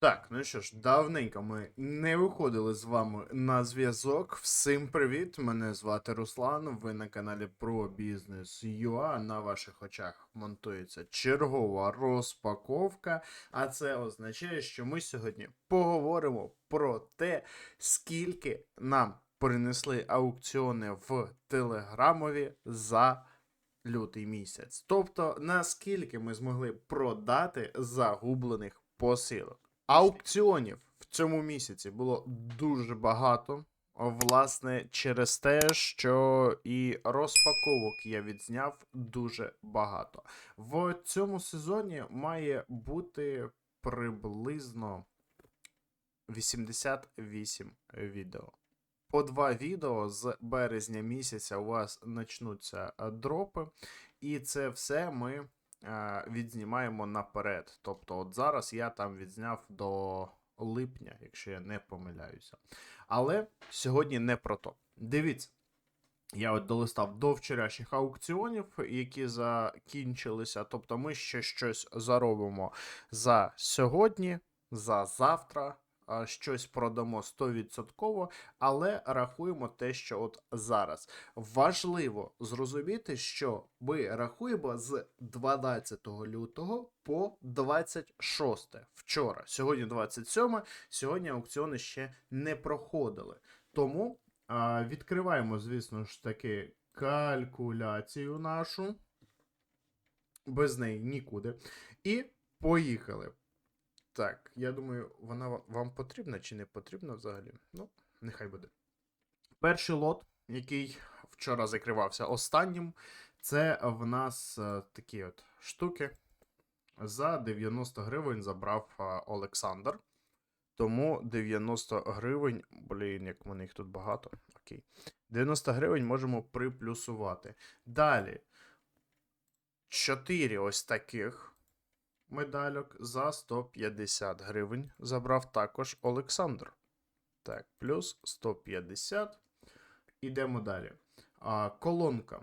Так, ну що ж, давненько ми не виходили з вами на зв'язок. Всім привіт! Мене звати Руслан. Ви на каналі про бізнес ЮА. На ваших очах монтується чергова розпаковка. А це означає, що ми сьогодні поговоримо про те, скільки нам принесли аукціони в Телеграмові за лютий місяць. Тобто, наскільки ми змогли продати загублених посилок. Аукціонів в цьому місяці було дуже багато. Власне, через те, що і розпаковок я відзняв дуже багато. В цьому сезоні має бути приблизно 88 відео. По два відео з березня місяця у вас почнуться дропи, і це все ми відзнімаємо наперед. Тобто, от зараз я там відзняв до липня, якщо я не помиляюся. Але сьогодні не про то. Дивіться. Я от долистав до вчорашніх аукціонів, які закінчилися. Тобто ми ще щось заробимо за сьогодні, за завтра, щось продамо 100%, але рахуємо те, що от зараз. Важливо зрозуміти, що ми рахуємо з 12 лютого по 26 вчора. Сьогодні 27, сьогодні аукціони ще не проходили. Тому а, відкриваємо, звісно ж таки, калькуляцію нашу. Без неї нікуди. І поїхали. Так, я думаю, вона вам потрібна чи не потрібна взагалі? Ну, нехай буде. Перший лот, який вчора закривався останнім, це в нас е, такі от штуки. За 90 гривень забрав е, Олександр. Тому 90 гривень, блін, як мене їх тут багато. Окей. 90 гривень можемо приплюсувати. Далі. 4 ось таких медальок за 150 гривень забрав також Олександр. Так, плюс 150. Ідемо далі. А, колонка.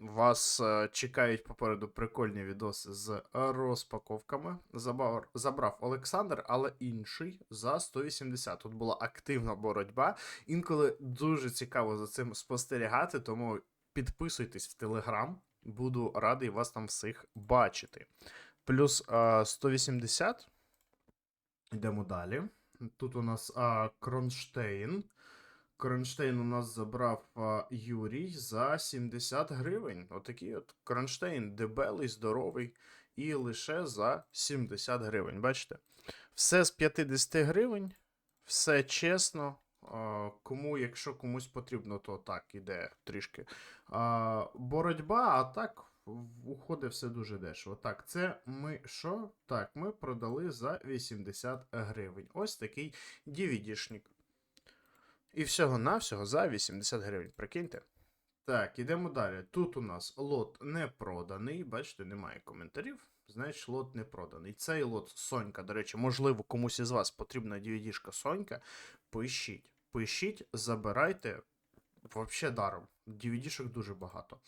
Вас е, чекають попереду прикольні відоси з розпаковками. Забав, забрав Олександр, але інший за 180. Тут була активна боротьба. Інколи дуже цікаво за цим спостерігати, тому підписуйтесь в Телеграм. Буду радий вас там всіх бачити. Плюс 180. Йдемо далі. Тут у нас Кронштейн. Кронштейн у нас забрав Юрій за 70 гривень. Отакий от Кронштейн дебелий, здоровий. І лише за 70 гривень. Бачите? Все з 50 гривень, все чесно. Кому, якщо комусь потрібно, то так іде трішки. Боротьба, а так уходить все дуже дешево. Так, це ми що? Так, ми продали за 80 гривень. Ось такий DVD-шник. І всього-навсього за 80 гривень. Прикиньте. Так, ідемо далі. Тут у нас лот не проданий. Бачите, немає коментарів. Значить, лот не проданий. Цей лот Сонька, до речі, можливо, комусь із вас потрібна DVD-шка Сонька. Пишіть. Пишіть, забирайте. Взагалі даром. DVD-шок дуже багато.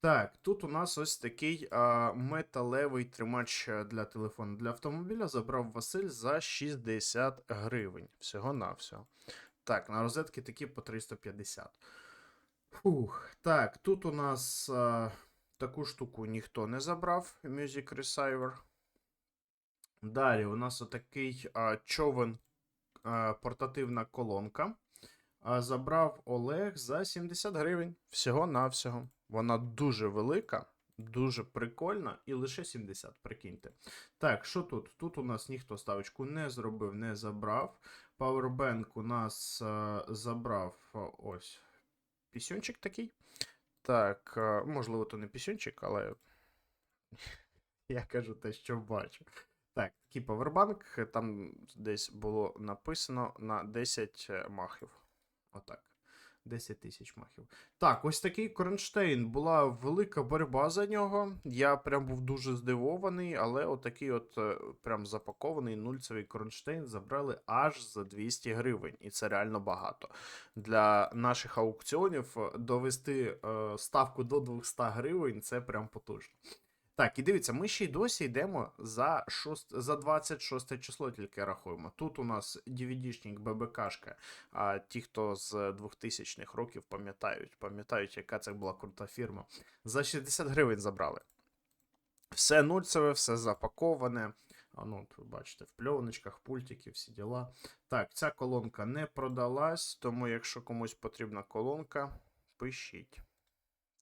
Так, тут у нас ось такий а, металевий тримач е, для телефону для автомобіля. Забрав Василь за 60 гривень. Всього-навсього. Так, на розетки такі по 350. Фух. Так, тут у нас а, таку штуку ніхто не забрав. Music Receiver. Далі у нас отакий а, човен а, портативна колонка. А, забрав Олег за 70 гривень. Всього-навсього. Вона дуже велика, дуже прикольна і лише 70, прикиньте. Так, що тут? Тут у нас ніхто ставочку не зробив, не забрав. Powerbank у нас е, забрав е, ось пісюнчик такий. Так, е, можливо, то не пісюнчик, але я кажу те, що бачу. Так, такий павербанк, там десь було написано на 10 махів. Отак. 10 тисяч махів. Так, ось такий кронштейн. Була велика боротьба за нього. Я прям був дуже здивований, але отакий от е, прям запакований нульцевий кронштейн забрали аж за 200 гривень. І це реально багато. Для наших аукціонів довести е, ставку до 200 гривень це прям потужно. Так, і дивіться, ми ще й досі йдемо за, 6, за 26 число, тільки рахуємо. Тут у нас DVD-шник ББКшка. А ті, хто з 2000-х років пам'ятають, пам'ятають, яка це була крута фірма. За 60 гривень забрали. Все нульцеве, все запаковане. А ну, бачите, в пльоночках, пультики, всі діла. Так, ця колонка не продалась, тому якщо комусь потрібна колонка, пишіть.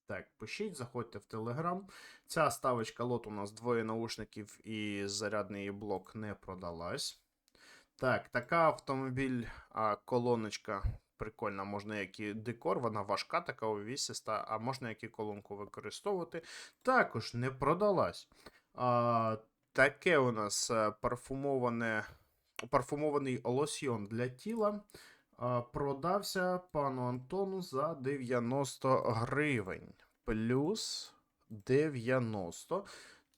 Так, пишіть, заходьте в Телеграм. Ця ставочка лот у нас двоє наушників і зарядний блок не продалась. Так, така автомобіль, а, колоночка прикольна, можна як і декор, вона важка, така увісиста, а можна як і колонку використовувати. Також не продалась. А, таке у нас е, парфумоване, парфумований лосьйон для тіла. Продався пану Антону за 90 гривень. Плюс 90.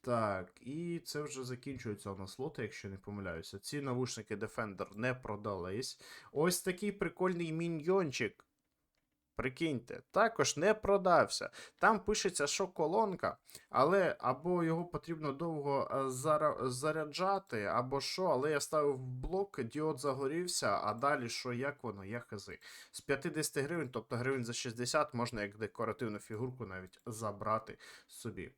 Так, і це вже закінчується у нас лоти, якщо не помиляюся. Ці навушники Defender не продались. Ось такий прикольний міньйончик. Прикиньте, також не продався. Там пишеться, що колонка, але або його потрібно довго е, заряджати, або що, але я ставив блок, діод загорівся, а далі що, як воно, я хази. З 50 гривень, тобто гривень за 60, можна як декоративну фігурку навіть забрати собі.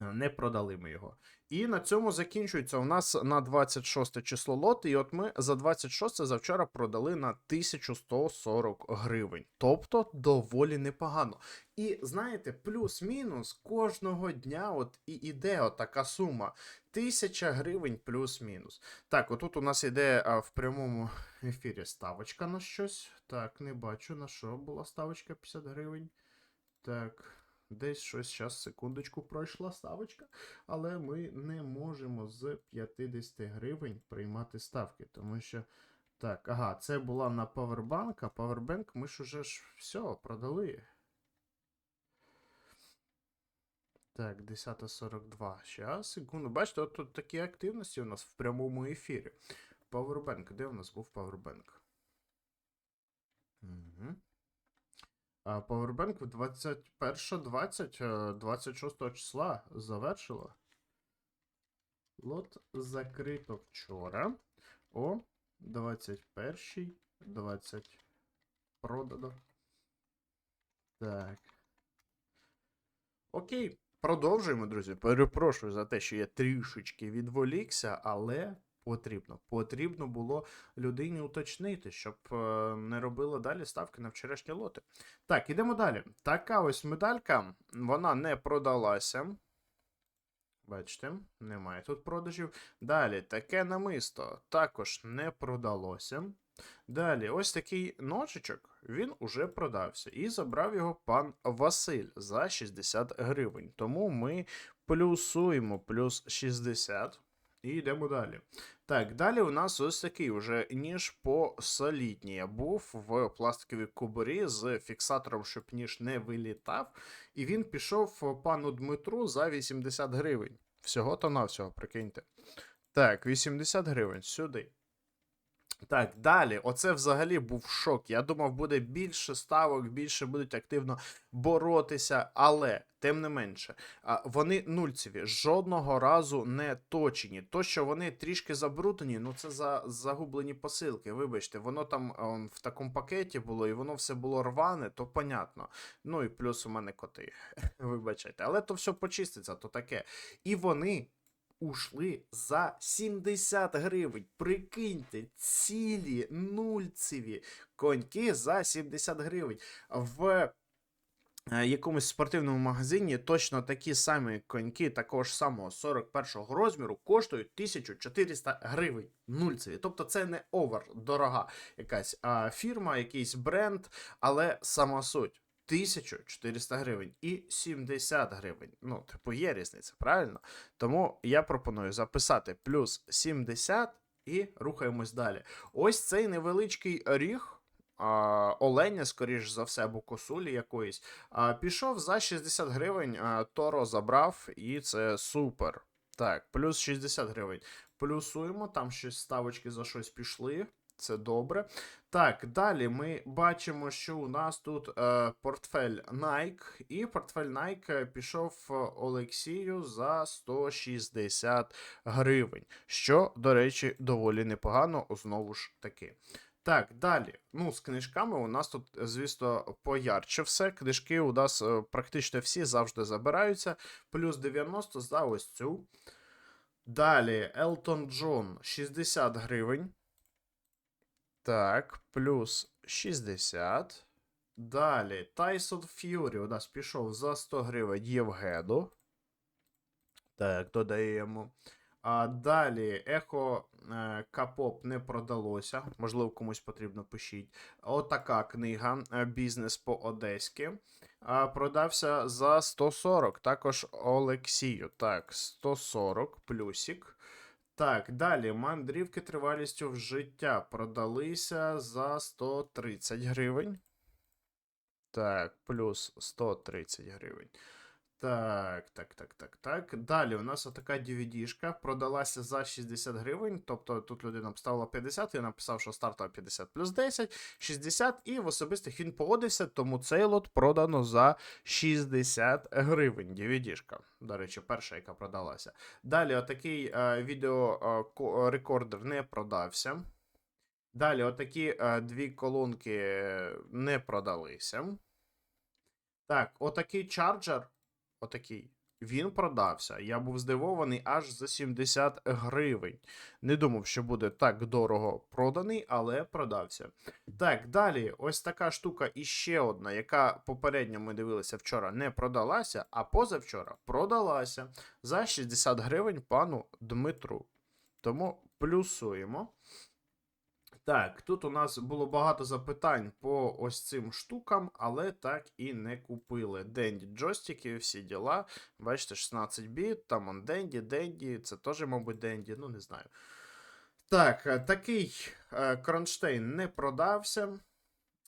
Не продали ми його. І на цьому закінчується у нас на 26 число лот. І от ми за 26 завчора продали на 1140 гривень. Тобто доволі непогано. І знаєте, плюс-мінус кожного дня от і іде отака сума. 1000 гривень плюс-мінус. Так, отут у нас іде а, в прямому ефірі ставочка на щось. Так, не бачу на що була ставочка 50 гривень. Так. Десь щось зараз, секундочку, пройшла ставочка, але ми не можемо з 50 гривень приймати ставки, тому що. Так, ага, це була на Powerbank, а Powerbank ми ж уже ж все продали. Так, 10.42. Щас, секунду. Бачите, от тут такі активності у нас в прямому ефірі. Powerbank, де у нас був Powerbank? Угу. Powerbank в 21.20 26 числа завершила. Лот закрито вчора. О 21.20 20 продано. Так. Окей, продовжуємо, друзі. Перепрошую за те, що я трішечки відволікся, але потрібно. Потрібно було людині уточнити, щоб е, не робила далі ставки на вчорашні лоти. Так, ідемо далі. Така ось медалька, вона не продалася. Бачите, немає тут продажів. Далі таке намисто також не продалося. Далі, ось такий ножичок, він уже продався. І забрав його пан Василь за 60 гривень. Тому ми плюсуємо плюс 60 і йдемо далі. Так, далі у нас ось такий уже ніж посолідній. Був в пластиковій кобурі з фіксатором, щоб ніж не вилітав. І він пішов пану Дмитру за 80 гривень. Всього-то навсього, прикиньте. Так, 80 гривень сюди. Так, далі, оце взагалі був шок. Я думав, буде більше ставок, більше будуть активно боротися, але тим не менше, вони нульцеві, жодного разу не точені. То, що вони трішки забруднені, ну це за загублені посилки. Вибачте, воно там ем, в такому пакеті було, і воно все було рване, то понятно. Ну і плюс у мене коти. Вибачайте, але то все почиститься, то таке. І вони ушли за 70 гривень. Прикиньте, цілі нульцеві коньки за 70 гривень. В е, якомусь спортивному магазині точно такі самі коньки такого ж самого 41-го розміру коштують 1400 гривень. Нульцеві. Тобто це не овер дорога якась а, фірма, якийсь бренд, але сама суть. 1400 гривень і 70 гривень. Ну, типу, є різниця, правильно? Тому я пропоную записати плюс 70 і рухаємось далі. Ось цей невеличкий ріг. Оленя, скоріш за все, або косулі якоїсь. Пішов за 60 гривень, Торо забрав, і це супер. Так, плюс 60 гривень. Плюсуємо, там ще ставочки за щось пішли. Це добре. Так, далі ми бачимо, що у нас тут е, портфель Nike, і портфель Nike пішов е, Олексію за 160 гривень, що, до речі, доволі непогано, знову ж таки. Так, далі. Ну, з книжками у нас тут, звісно, поярче все. Книжки у нас е, практично всі завжди забираються. Плюс 90 за ось цю. Далі, Елтон Джон 60 гривень. Так, плюс 60. Далі, Тайсон Ф'юрі у нас пішов за 100 гривень Євгену. Так, додаємо. А далі Ехо е, Капоп не продалося. Можливо, комусь потрібно пишіть. Отака книга е, Бізнес по одеськи. Продався за 140. Також Олексію. Так, 140 плюсик. Так, далі мандрівки тривалістю в життя продалися за 130 гривень. Так, плюс 130 гривень. Так, так, так, так, так. Далі у нас отака DVD-шка продалася за 60 гривень. Тобто тут людина поставила 50, я написав, що стартова 50 плюс 10, 60, і в особистих він погодився, тому цей лот продано за 60 гривень. DVD-шка. До речі, перша, яка продалася. Далі, отакий е, відеорекордер не продався. Далі, отакі е, дві колонки не продалися. Так, отакий чарджер. Отакий. Він продався. Я був здивований аж за 70 гривень. Не думав, що буде так дорого проданий, але продався. Так, далі, ось така штука і ще одна, яка попередньо ми дивилися вчора, не продалася, а позавчора продалася за 60 гривень пану Дмитру. Тому плюсуємо. Так, тут у нас було багато запитань по ось цим штукам, але так і не купили. Денді джойстики, всі діла. Бачите, 16 біт, там он Денді, Денді, це теж, мабуть, Денді, ну не знаю. Так, е, такий е, кронштейн не продався.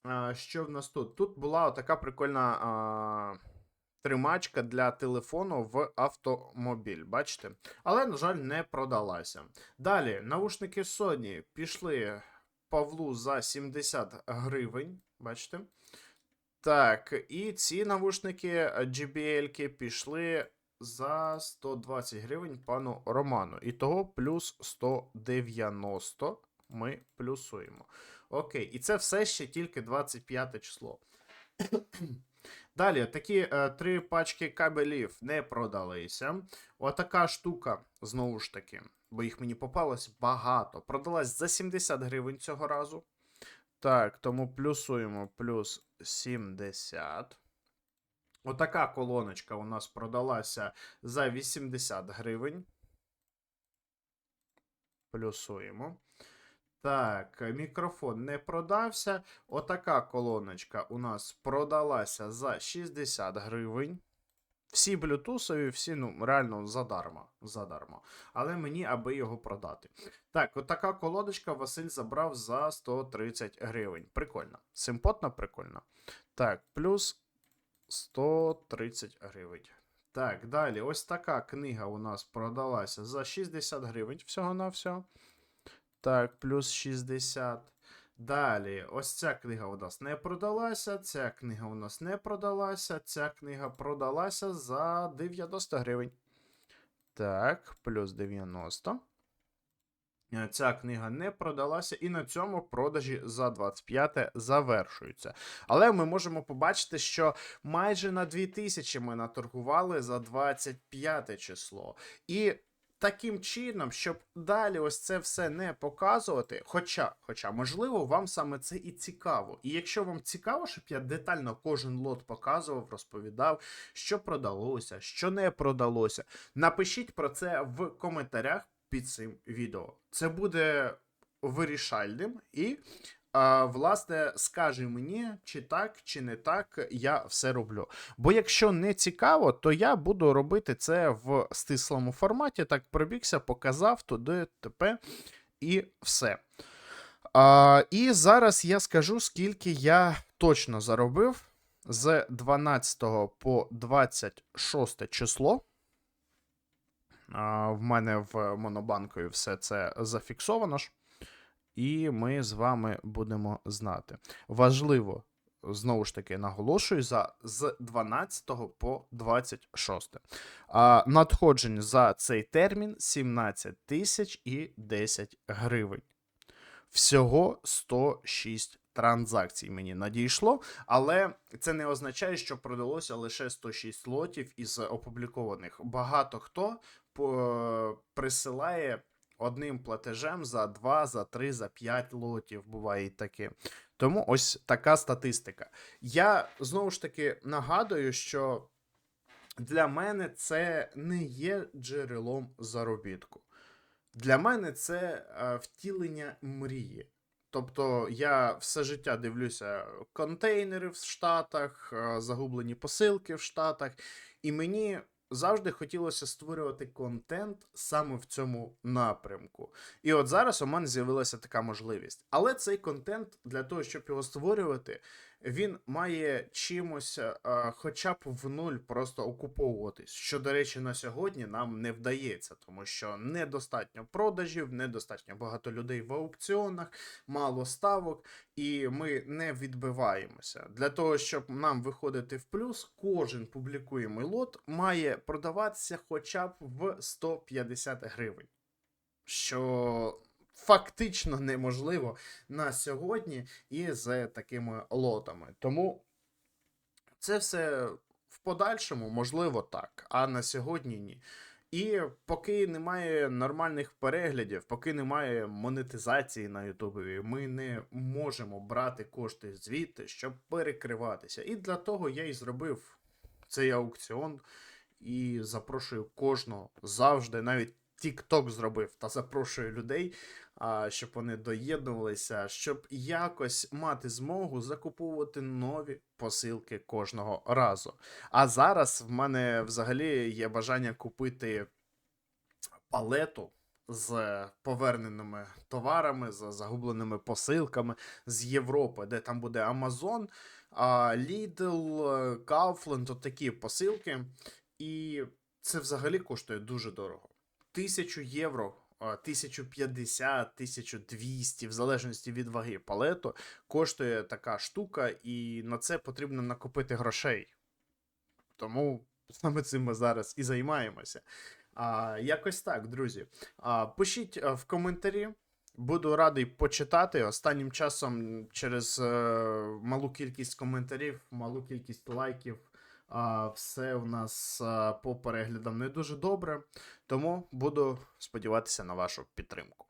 Е, що в нас тут? Тут була така прикольна тримачка для телефону в автомобіль. Бачите? Але, на жаль, не продалася. Далі, наушники Sony пішли. Павлу за 70 гривень. Бачите? Так, і ці навушники JBL пішли за 120 гривень пану Роману. І того плюс 190 ми плюсуємо. Окей, і це все ще тільки 25 число. Далі, такі е, три пачки кабелів не продалися. Отака штука, знову ж таки, бо їх мені попалось багато. Продалась за 70 гривень цього разу. Так, тому плюсуємо плюс 70. Отака колоночка у нас продалася за 80 гривень. Плюсуємо. Так, мікрофон не продався. Отака колоночка у нас продалася за 60 гривень. Всі блютусові, всі, ну, реально задарма. задарма. Але мені, аби його продати. Так, отака колодочка Василь забрав за 130 гривень. Прикольно. Симпотна, прикольно. Так, плюс 130 гривень. Так, далі, ось така книга у нас продалася за 60 гривень всього-навсього. Так, плюс 60. Далі, ось ця книга у нас не продалася. Ця книга у нас не продалася. Ця книга продалася за 90 гривень. Так, плюс 90. Е, Ця книга не продалася, і на цьому продажі за 25 завершуються. Але ми можемо побачити, що майже на 2000 ми наторгували за 25 число. І таким чином, щоб далі ось це все не показувати. Хоча, хоча, можливо, вам саме це і цікаво. І якщо вам цікаво, щоб я детально кожен лот показував, розповідав, що продалося, що не продалося, напишіть про це в коментарях під цим відео. Це буде вирішальним і. Власне, скаже мені, чи так, чи не так я все роблю. Бо якщо не цікаво, то я буду робити це в стислому форматі. Так пробігся, показав туди, тепер і все. А, І зараз я скажу, скільки я точно заробив з 12 по 26 число. А, В мене в Монобанкові все це зафіксовано ж. І ми з вами будемо знати. Важливо, знову ж таки, наголошую, за з 12 по 26. А, надходжень за цей термін 17 тисяч і 10 гривень. Всього 106 транзакцій мені надійшло, але це не означає, що продалося лише 106 лотів із опублікованих. Багато хто присилає одним платежем за 2, за 3, за 5 лотів, буває і таке. Тому ось така статистика. Я знову ж таки нагадую, що для мене це не є джерелом заробітку. Для мене це е, втілення мрії. Тобто я все життя дивлюся контейнери в Штатах, е, загублені посилки в Штатах, і мені завжди хотілося створювати контент саме в цьому напрямку. І от зараз у мене з'явилася така можливість. Але цей контент для того, щоб його створювати, він має чимось, е, хоча б в нуль просто окуповуватись. Що, до речі, на сьогодні нам не вдається, тому що недостатньо продажів, недостатньо багато людей в аукціонах, мало ставок, і ми не відбиваємося. Для того, щоб нам виходити в плюс, кожен публікуємий лот має продаватися хоча б в 150 гривень. Що фактично неможливо на сьогодні і з такими лотами. Тому це все в подальшому можливо так, а на сьогодні ні. І поки немає нормальних переглядів, поки немає монетизації на Ютубі, ми не можемо брати кошти звідти, щоб перекриватися. І для того я і зробив цей аукціон і запрошую кожного завжди, навіть TikTok зробив та запрошую людей, щоб вони доєднувалися, щоб якось мати змогу закуповувати нові посилки кожного разу. А зараз в мене взагалі є бажання купити палету з поверненими товарами, з загубленими посилками з Європи, де там буде Amazon, Lidl, Kaufland, от такі посилки. І це взагалі коштує дуже дорого. Тисячу євро, а, 1050, 1200, в залежності від ваги палету, коштує така штука, і на це потрібно накопити грошей. Тому саме цим ми зараз і займаємося. А, якось так, друзі. А, пишіть в коментарі. Буду радий почитати. Останнім часом через е, малу кількість коментарів, малу кількість лайків. А, все в нас по переглядам не дуже добре. Тому буду сподіватися на вашу підтримку.